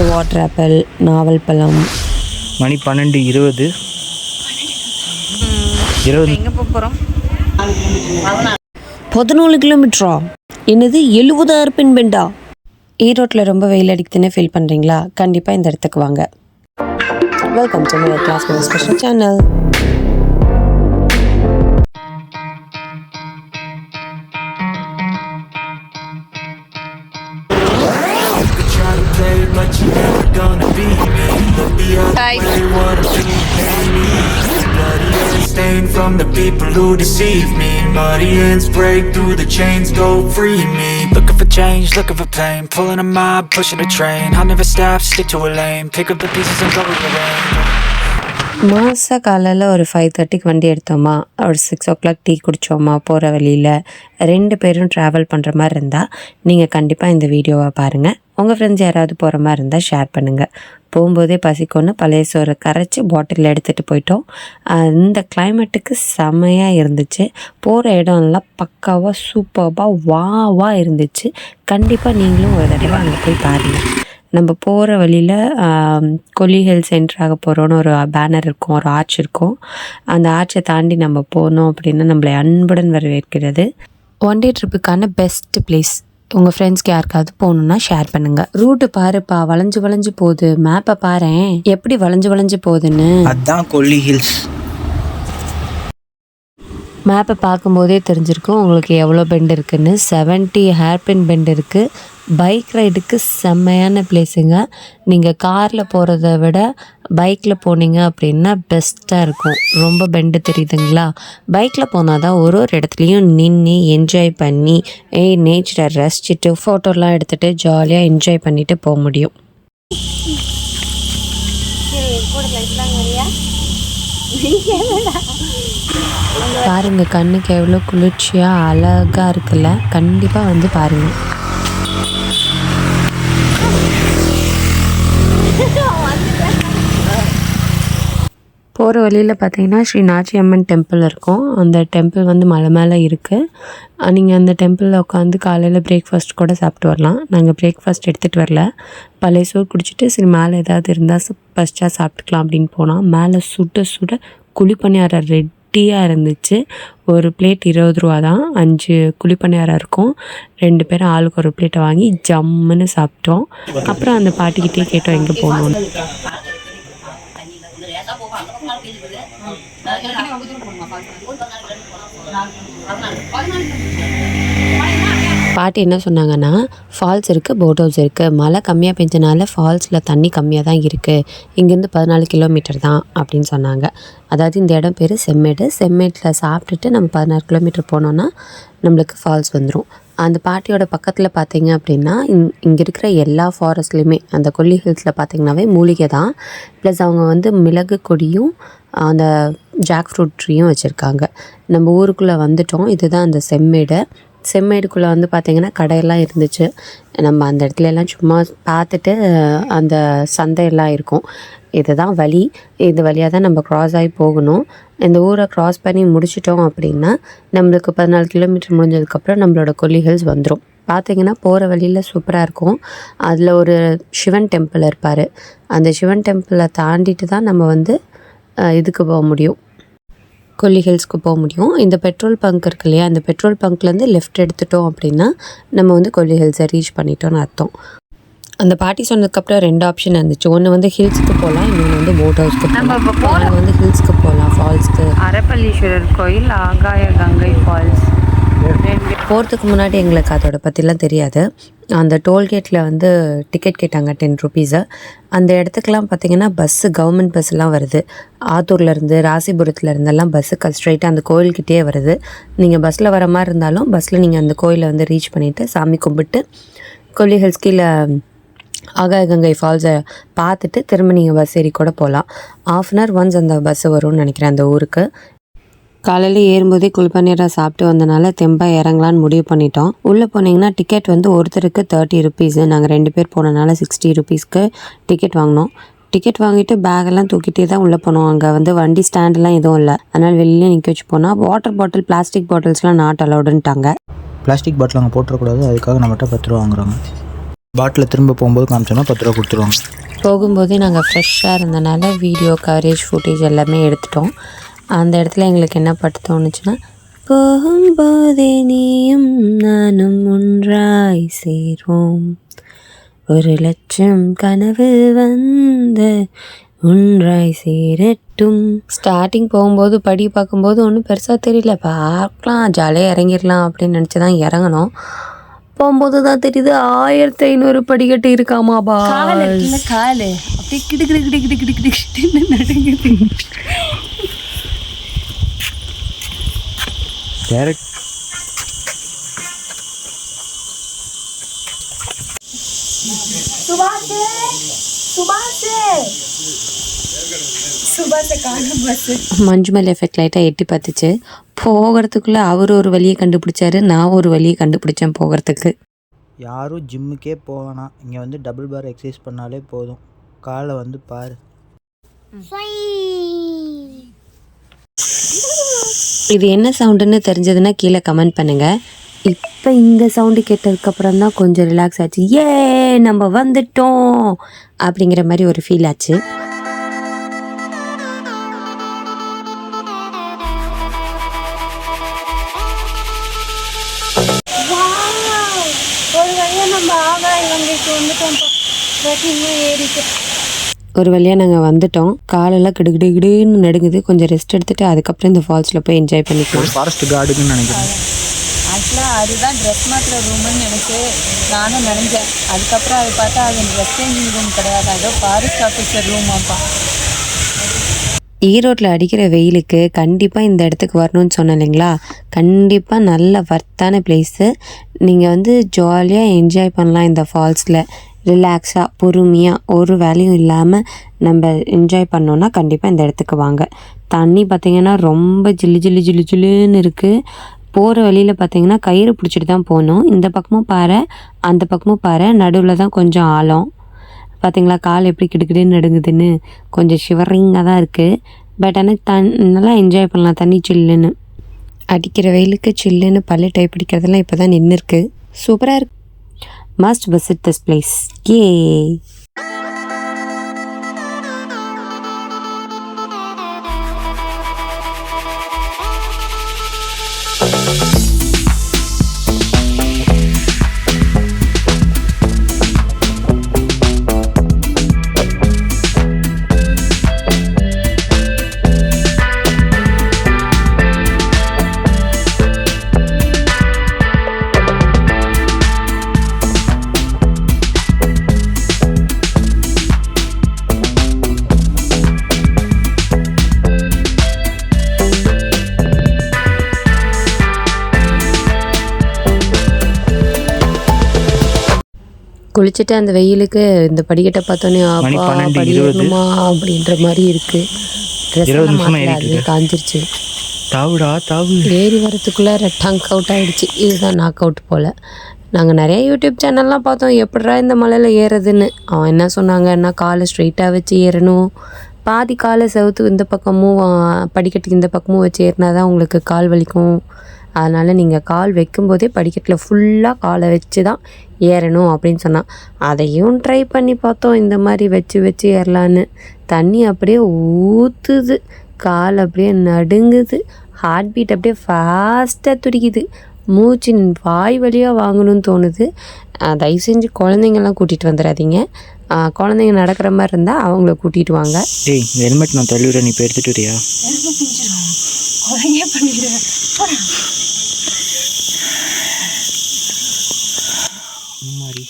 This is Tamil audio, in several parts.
இது வாட்டர் ஆப்பிள் நாவல் பழம். மணி பன்னெண்டு இருபது. இருபது. எங்கே போக போகிறோம் பதினாலு கிலோமீட்டரா? என்னது எழுபதாயிரம் பின் பெண்டா? ஈரோட்டில் ரொம்ப வெயில் அடிக்குதுன்னு ஃபீல் பண்ணுறீங்களா கண்டிப்பாக இந்த இடத்துக்கு வாங்க. Welcome to my class special channel from the people who deceive me. Muddy hands break through the chains, go free me. Looking for change, looking for pain. Pulling a mob, pushing a train. I'll never stop, stick to a lane. Pick up the pieces and go with the rain. மாச காலையில் ஒரு ஃபைவ் தேர்ட்டிக்கு வண்டி எடுத்தோமா ஒரு சிக்ஸ் ஓ கிளாக் டீ குடித்தோமா போகிற வழியில் ரெண்டு பேரும் ட்ராவல் பண்ணுற மாதிரி இருந்தால் நீங்கள் கண்டிப்பாக இந்த வீடியோவை பாருங்கள் உங்கள் ஃப்ரெண்ட்ஸ் யாராவது போகிற மாதிரி இருந்தால் ஷேர் பண்ணுங்கள் போகும்போதே பசிக்கொன்று பழைய சோறு கரைச்சி பாட்டிலில் எடுத்துகிட்டு போயிட்டோம். இந்த கிளைமேட்டுக்கு செமையாக இருந்துச்சு. போகிற இடம்லாம் பக்காவாக சூப்பராக வாவாக இருந்துச்சு. கண்டிப்பாக நீங்களும் ஒரு தடவை அங்கே போய் பாருங்கள் நம்ம போகிற வழியில் கொல்லி ஹில் சென்டராக போகிறோன்னு ஒரு பேனர் இருக்கும் ஒரு ஆர்ச் இருக்கும். அந்த ஆர்ச்சை தாண்டி நம்ம போனோம் அப்படின்னா நம்மளை அன்புடன் வரவேற்கிறது. ஒன் டே ட்ரிப்புக்கான பெஸ்ட் பிளேஸ் உங்கள் ஃப்ரெண்ட்ஸ்க்கு யாருக்காவது போகணுன்னா ஷேர் பண்ணுங்கள் ரூட்டு பாருப்பா வளைஞ்சு வளைஞ்சு போகுது. மேப்பை பாரேன். எப்படி வளைஞ்சு வளைஞ்சு போகுதுன்னு? அதுதான் கொல்லி ஹில்ஸ் மேப்பை பார்க்கும்போதே தெரிஞ்சிருக்கும் உங்களுக்கு எவ்வளோ பெண்ட் இருக்குன்னு. செவன்ட்டி ஹேர்பின் பெண்ட் இருக்குது பைக் ரைடுக்கு செம்மையான பிளேஸுங்க நீங்கள் காரில் போகிறத விட பைக்கில் போனீங்க அப்படின்னா பெஸ்ட்டாக இருக்கும். ரொம்ப பெண்டு தெரியுதுங்களா? பைக்கில் போனால் தான் ஒரு ஒரு இடத்துலையும் நின்று என்ஜாய் பண்ணி ஏய் நேச்சரை ரசிச்சுட்டு ஃபோட்டோலாம் எடுத்துகிட்டு ஜாலியாக என்ஜாய் பண்ணிவிட்டு போக முடியும். பாருங்க கண்ணுக்கு எவ்வளோ குளிர்ச்சியாக அழகாக இருக்குல்ல? கண்டிப்பாக வந்து பாருங்கள் போகிற வழியில் பார்த்தீங்கன்னா ஸ்ரீ நாச்சி அம்மன் டெம்பிள் இருக்கும். அந்த டெம்பிள் வந்து மலை மேலே இருக்குது நீங்கள் அந்த டெம்பிளில் உட்காந்து காலையில் பிரேக்ஃபாஸ்ட் கூட சாப்பிட்டு வரலாம். நாங்கள் பிரேக்ஃபாஸ்ட் எடுத்துகிட்டு வரல. பழைய சோறு குடிச்சிட்டு சரி மேலே ஏதாவது இருந்தால் ஃபஸ்ட்டாக சாப்பிட்டுக்கலாம் அப்படின்னு போனால் மேலே சுட சுட குழிப்பணியாரம் ரெட்டியாக இருந்துச்சு. ஒரு பிளேட் இருபது ரூபா தான். அஞ்சு குழிப்பணியாரம் இருக்கும். ரெண்டு பேரும் ஆளுக்கு ஒரு பிளேட்டை வாங்கி ஜம்முன்னு சாப்பிட்டோம். அப்புறம் அந்த பாட்டிக்கிட்டே கேட்டோம் எங்கே பதினாலு பதினாலு பாட்டி என்ன சொன்னாங்கன்னா ஃபால்ஸ் இருக்குது போட் ஹவுஸ் இருக்குது மழை கம்மியாக பெஞ்சனால ஃபால்ஸில் தண்ணி கம்மியாக தான் இருக்குது இங்கேருந்து பதினாலு கிலோமீட்டர் தான் அப்படின்னு சொன்னாங்க. அதாவது இந்த இடம் பேர் செம்மேடு. செம்மேட்டில் சாப்பிட்டுட்டு நம்ம பதினாறு கிலோமீட்டர் போனோன்னா நம்மளுக்கு ஃபால்ஸ் வந்துடும் அந்த பாட்டியோட பக்கத்தில் பார்த்தீங்க அப்படின்னா இங் இங்கே இருக்கிற எல்லா ஃபாரஸ்ட்லேயுமே அந்த கொல்லி ஹில்ஸில் பார்த்தீங்கன்னாவே மூலிகை தான். ப்ளஸ் அவங்க வந்து மிளகு கொடியும் அந்த ஜாக் ஃப்ரூட் ட்ரீயும் வச்சுருக்காங்க. நம்ம ஊருக்குள்ளே வந்துட்டோம். இதுதான் அந்த செம்மேடு. செம்மேடுக்குள்ளே வந்து பார்த்திங்கன்னா கடையெல்லாம் இருந்துச்சு. நம்ம அந்த இடத்துல எல்லாம் சும்மா பார்த்துட்டு அந்த சந்தையெல்லாம் இருக்கும். இதுதான் வழி. இது வழியாக தான் நம்ம க்ராஸ் ஆகி போகணும். இந்த ஊரை க்ராஸ் பண்ணி முடிச்சிட்டோம் அப்படின்னா நம்மளுக்கு பதினாலு கிலோமீட்டர் முடிஞ்சதுக்கப்புறம் நம்மளோட கொல்லி ஹில்ஸ் வந்துடும் பார்த்தீங்கன்னா போகிற வழியில் சூப்பராக இருக்கும். அதில் ஒரு சிவன் டெம்பிள் இருப்பார். அந்த சிவன் டெம்பிளை தாண்டிட்டு தான் நம்ம வந்து இதுக்கு போக முடியும். கொல்லி ஹில்ஸ்க்கு போக முடியும். இந்த பெட்ரோல் பங்க் இருக்கு இல்லையா அந்த பெட்ரோல் பங்க்லேருந்து லெஃப்ட் எடுத்துட்டோம் அப்படின்னா நம்ம வந்து கொல்லி ஹில்ஸை ரீச் பண்ணிட்டோம்னு அர்த்தம். அந்த பாட்டி சொன்னதுக்கப்புறம் ரெண்டு ஆப்ஷன் இருந்துச்சு. ஒன்று வந்து ஹில்ஸ்க்கு போகலாம் இன்னொன்று வந்து போட் ஹவுஸ்க்கு போகலாம். நாங்கள் வந்து ஹில்ஸ்க்கு போகலாம் ஃபால்ஸ்க்கு அரப்பள்ளீஸ்வரர் கோயில் ஆகாய கங்கை ஃபால்ஸ் போகிறதுக்கு முன்னாடி எங்களுக்கு அதோட பற்றிலாம் தெரியாது. அந்த டோல்கேட்டில் வந்து டிக்கெட் கேட்டாங்க டென் ருபீஸு அந்த இடத்துக்கெல்லாம் பார்த்தீங்கன்னா பஸ்ஸு கவர்மெண்ட் பஸ்ஸெலாம் வருது. ஆத்தூர்லேருந்து ராசிபுரத்துலேருந்தெல்லாம் பஸ்ஸுக்கு ஸ்ட்ரைட்டாக அந்த கோயில்கிட்டே வருது. நீங்கள் பஸ்ஸில் வர மாதிரி இருந்தாலும் பஸ்ஸில் நீங்கள் அந்த கோயிலை வந்து ரீச் பண்ணிவிட்டு சாமி கும்பிட்டு கொல்லி ஹில்ஸ் கீழே ஆகாய கங்கை ஃபால்ஸை பார்த்துட்டு திரும்ப நீங்கள் பஸ் ஏறி கூட போகலாம் ஆஃப் அன் ஹவர் ஒன்ஸ் அந்த பஸ்ஸு வரும்னு நினைக்கிறேன் அந்த ஊருக்கு. காலையில் ஏறும்போதே குளிப்பநீராக சாப்பிட்டு வந்தனால தெம்பாக இறங்கலான்னு முடிவு பண்ணிட்டோம். உள்ளே போனீங்கன்னா டிக்கெட் வந்து ஒருத்தருக்கு தேர்ட்டி ருபீஸு நாங்கள் ரெண்டு பேர் போனனால சிக்ஸ்டி ருபீஸ்க்கு டிக்கெட் வாங்கினோம். டிக்கெட் வாங்கிட்டு பேக்கெல்லாம் தூக்கிட்டே தான் உள்ளே போனோம். அங்கே வந்து வண்டி ஸ்டாண்டெல்லாம் எதுவும் இல்லை. அதனால் வெளியே நிற்க வச்சு போனால் வாட்டர் பாட்டில் பிளாஸ்டிக் பாட்டில்ஸ்லாம் நாட் அலௌடுன்ட்டாங்க பிளாஸ்டிக் பாட்டில் அங்கே போட்டுறக்கூடாது அதுக்காக நம்மகிட்ட பத்து ரூபா வாங்குறாங்க. பாட்டில் திரும்ப போகும்போது காமிச்சோன்னா பத்து ரூபா கொடுத்துருவாங்க. போகும்போதே நாங்கள் ஃப்ரெஷ்ஷாக இருந்தனால வீடியோ கவரேஜ் ஃபுட்டேஜ் எல்லாமே எடுத்துட்டோம். அந்த இடத்துல எங்களுக்கு என்ன பாட்டு தோணுச்சுன்னா போகும்போதே நீயும் நானும் ஒன்றாய் சேரும் ஒரு லட்சம் கனவு வந்த ஒன்றாய் சேரட்டும். ஸ்டார்டிங் போகும்போது படி பார்க்கும்போது ஒன்றும் பெருசாக தெரியல. பார்க்கலாம் ஜாலியாக இறங்கிடலாம் அப்படின்னு நினச்சி தான் இறங்கணும். போகும்போது தான் தெரியுது ஆயிரத்தி ஐநூறு படிக்கட்டு இருக்காமா பா காலு இருக்குல்ல அப்படியே கிடு கிடு கிடு கிடு கிடு கிடு கிடுன்னு டேரக்ட் மஞ்சுமல் எஃபெக்ட் லைட்டாக எட்டி பார்த்துச்சு. போகிறதுக்குள்ளே அவர் ஒரு வழியை கண்டுபிடிச்சாரு. நான் ஒரு வழியை கண்டுபிடிச்சேன் போகிறதுக்கு. யாரும் ஜிம்முக்கே போவேணாம் இங்கே வந்து டபுள் பார் எக்ஸசைஸ் பண்ணாலே போதும். காலை வந்து பாரு. இது என்ன சவுண்டுன்னு தெரிஞ்சதுன்னா கீழே கமெண்ட் பண்ணுங்கள் இப்போ இந்த சவுண்டு கேட்டதுக்கப்புறம் தான் கொஞ்சம் ரிலாக்ஸ் ஆச்சு. ஏ நம்ம வந்துட்டோம் அப்படிங்கிற மாதிரி ஒரு ஃபீல் ஆச்சு. ஒரு வழியா நம்ம ஆகாய வங்கிக்கு வந்துட்டோம். ஏறிட்டு ஒரு வழியாக நாங்கள் வந்துட்டோம். காலெல்லாம் கிடுகிடு கிடுன்னு நடுங்குது. கொஞ்சம் ரெஸ்ட் எடுத்துட்டு அதுக்கப்புறம் இந்த ஃபால்ஸில் போய் என்ஜாய் பண்ணிக்கலாம். ஃபாரஸ்ட் கார்டுன்னு நினைக்கிறேன். ஆக்சுவலாக அதுதான் ட்ரெஸ் மாற்றுற ரூம்னு நினச்சி நானும் நினைஞ்சேன் அதுக்கப்புறம் அதை பார்த்தா அது ட்ரெஸ் சேஞ்சிங் ரூம் கிடையாது. அதோ ஃபாரஸ்ட் ஆஃபீஸர் ரூமாப்பா ஈரோட்டில் அடிக்கிற வெயிலுக்கு கண்டிப்பாக இந்த இடத்துக்கு வரணும்னு சொன்னேன் இல்லைங்களா? கண்டிப்பாக நல்ல வர்த்தான பிளேஸு நீங்கள் வந்து ஜாலியாக என்ஜாய் பண்ணலாம் இந்த ஃபால்ஸில் ரிலாக்ஸாக பொறுமையாக ஒரு வேலையும் இல்லாமல் நம்ம என்ஜாய் பண்ணோன்னா கண்டிப்பாக இந்த இடத்துக்கு வாங்க. தண்ணி பார்த்திங்கன்னா ரொம்ப ஜில்லு ஜில்லு ஜில்லு ஜில்லுன்னு இருக்குது போகிற வழியில் பார்த்தீங்கன்னா கயிறு பிடிச்சிட்டு தான் போகணும். இந்த பக்கமும் பாறை அந்த பக்கமும் பாறை நடுவில் தான் கொஞ்சம் ஆழம். பார்த்தீங்களா கால் எப்படி கிடுக்கிடுன்னு நடுங்குதுன்னு கொஞ்சம் ஷிவரிங்காக தான் இருக்குது பட் ஆனால் தன் நல்லா என்ஜாய் பண்ணலாம். தண்ணி சில்லுன்னு. அடிக்கிற வெயிலுக்கு சில்லுன்னு பல்லு டைப் பிடிக்கிறதெல்லாம் இப்போ தான் நின்றுருக்கு சூப்பராக இருக்கு. மஸ்ட் விசிட் திஸ் பிளேஸ் ஏ குளிச்சுட்டு அந்த வெயிலுக்கு இந்த படிக்கட்டை பார்த்தோன்னே அப்பா பன்னெண்டு, படி இருபது. ஏறணுமா அப்படின்ற மாதிரி இருக்குது ட்ரெஸ் காஞ்சிருச்சு. தாவுடா தாவு. ஏறி வரத்துக்குள்ளே டங்க் அவுட் ஆகிடுச்சு இதுதான் நாக் அவுட் போல். நாங்கள் நிறைய யூடியூப் சேனல்லாம் பார்த்தோம். எப்படிடா இந்த மலையில் ஏறுறதுன்னு. அவன் என்ன சொன்னாங்கன்னா காலை ஸ்ட்ரைட்டாக வச்சு ஏறணும்? பாதி காலை செவுத்து இந்த பக்கமும் படிக்கட்டுக்கு இந்த பக்கமும் வச்சு ஏறினா தான் உங்களுக்கு கால் வலிக்கும். அதனால் நீங்கள் கால் வைக்கும்போதே படிக்கட்டில் ஃபுல்லாக காலை வச்சு தான் ஏறணும் அப்படின்னு சொன்னான். அதையும் ட்ரை பண்ணி பார்த்தோம். இந்த மாதிரி வச்சு வச்சு ஏறலான்னு. தண்ணி அப்படியே ஊற்றுது கால் அப்படியே நடுங்குது. ஹார்ட் பீட் அப்படியே ஃபாஸ்ட்டாக துடிக்குது. மூச்சு வாய் வழியாக வாங்கணும்னு தோணுது. தயவு செஞ்சு குழந்தைங்கள்லாம் கூட்டிகிட்டு வந்துடாதீங்க. குழந்தைங்க நடக்கிற மாதிரி இருந்தால் அவங்கள கூட்டிகிட்டு வாங்க. டேய் ஹெல்மெட் நான் தள்ளி விடுறேன் நீ இப்போ எடுத்துட்டு வரியா? குறைய பண்ணிடுவேன் மாதிரி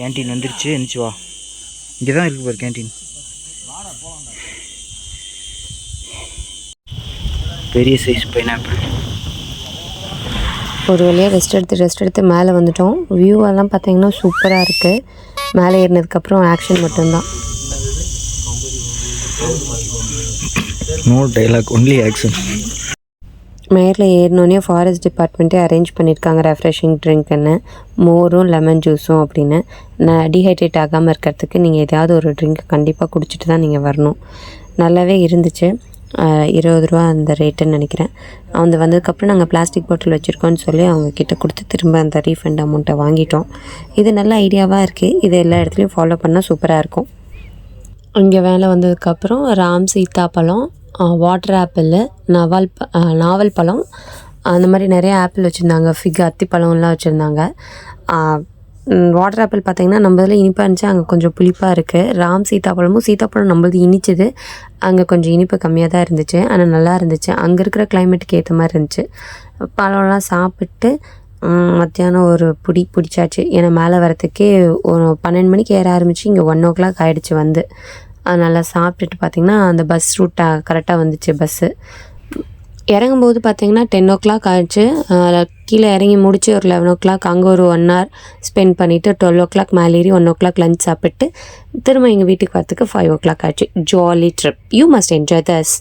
கேன்டீன் வந்துருச்சு எந்திரிச்சு வா. இங்கே தான் இருக்கு பாரு கேன்டீன் பெரிய சைஸ் பைனாப்பிள் ஒரு வழியாக ரெஸ்ட் எடுத்து ரெஸ்ட் எடுத்து மேலே வந்துட்டோம். வியூ எல்லாம் பார்த்தீங்கன்னா சூப்பராக இருக்குது மேலே ஏறினதுக்கப்புறம் ஆக்ஷன் மட்டும்தான். நோ டைலாக் ஒன்லி ஆக்ஷன் மேலே ஏறினோடனே ஃபாரஸ்ட் டிபார்ட்மெண்ட்டே அரேஞ்ச் பண்ணியிருக்காங்க ரெஃப்ரெஷிங் ட்ரிங்க்குன்னு மோரும் லெமன் ஜூஸும் அப்படின்னு. நான் டீஹைட்ரேட் ஆகாமல் இருக்கிறதுக்கு நீங்கள் எதாவது ஒரு ட்ரிங்க் கண்டிப்பாக குடிச்சிட்டு தான் நீங்கள் வரணும். நல்லாவே இருந்துச்சு. இருபது ரூபா அந்த ரேட்டுன்னு நினைக்கிறேன். அவங்க வந்ததுக்கப்புறம் நாங்கள் பிளாஸ்டிக் பாட்டில் வச்சுருக்கோன்னு சொல்லி அவங்க கிட்ட கொடுத்து திரும்ப அந்த ரீஃபண்ட் அமௌண்ட்டை வாங்கிட்டோம். இது நல்ல ஐடியாவாக இருக்குது இது எல்லா இடத்துலையும் ஃபாலோ பண்ணால் சூப்பராக இருக்கும். இங்கே வேலை வந்ததுக்கப்புறம் ராம் சீத்தாப்பழம் வாட்டர் ஆப்பிள் நவால் ப நாவல் பழம். அந்த மாதிரி நிறைய ஆப்பிள் வச்சுருந்தாங்க. ஃபிக் அத்திப்பழம்லாம் வச்சுருந்தாங்க. வாட்டர் ஆப்பிள் பார்த்தீங்கன்னா நம்ம இதில் இனிப்பாக இருந்துச்சு. அங்கே கொஞ்சம் புளிப்பாக இருக்குது ராம் சீதாப்பழமும் சீதாப்பழம் நம்மளது இனிச்சது. அங்கே கொஞ்சம் இனிப்பு கம்மியாக தான் இருந்துச்சு. ஆனால் நல்லா இருந்துச்சு. அங்கே இருக்கிற கிளைமேட்டுக்கு ஏற்ற மாதிரி இருந்துச்சு. பழம்லாம் சாப்பிட்டு மத்தியானம் ஒரு பிடி பிடிச்சாச்சு. ஏன்னா மேலே வரத்துக்கே ஒரு பன்னெண்டு மணிக்கு ஏற ஆரம்பிச்சு இங்கே ஒன் ஓ கிளாக் ஆகிடுச்சு வந்து. நல்லா சாப்பிட்டுட்டு பார்த்திங்கன்னா அந்த பஸ் ரூட்டாக கரெக்டாக வந்துச்சு பஸ்ஸு இறங்கும்போது பார்த்தீங்கன்னா டென் ஓ கிளாக் ஆயிடுச்சு கீழே இறங்கி முடிச்சு ஒரு லெவன் ஓ கிளாக் அங்கே ஒரு ஒன் ஹவர் ஸ்பெண்ட் பண்ணிவிட்டு டுவெல் ஓ கிளாக் மேலேறி ஒன் ஓ கிளாக் லஞ்ச் சாப்பிட்டு திரும்ப எங்கள் வீட்டுக்கு வரத்துக்கு ஃபைவ் ஓ கிளாக் ஆச்சு. Jolly trip you must enjoy this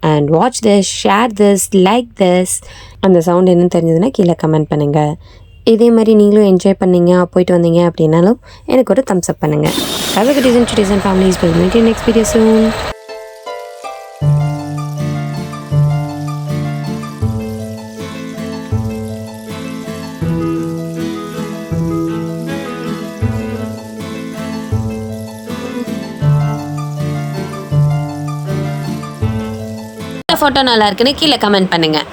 and watch this share this like this அந்த சவுண்ட் என்னன்னு தெரிஞ்சதுன்னா கீழே கமெண்ட் பண்ணுங்கள் இதே மாதிரி நீங்களும் என்ஜாய் பண்ணீங்க போயிட்டு வந்தீங்க அப்படின்னாலும் எனக்கு ஒரு தம்ஸ் அப் பண்ணுங்கள் how a dozen dozen families will meet in photo நல்லா இருக்குன்னு கீழே கமெண்ட் பண்ணுங்கள்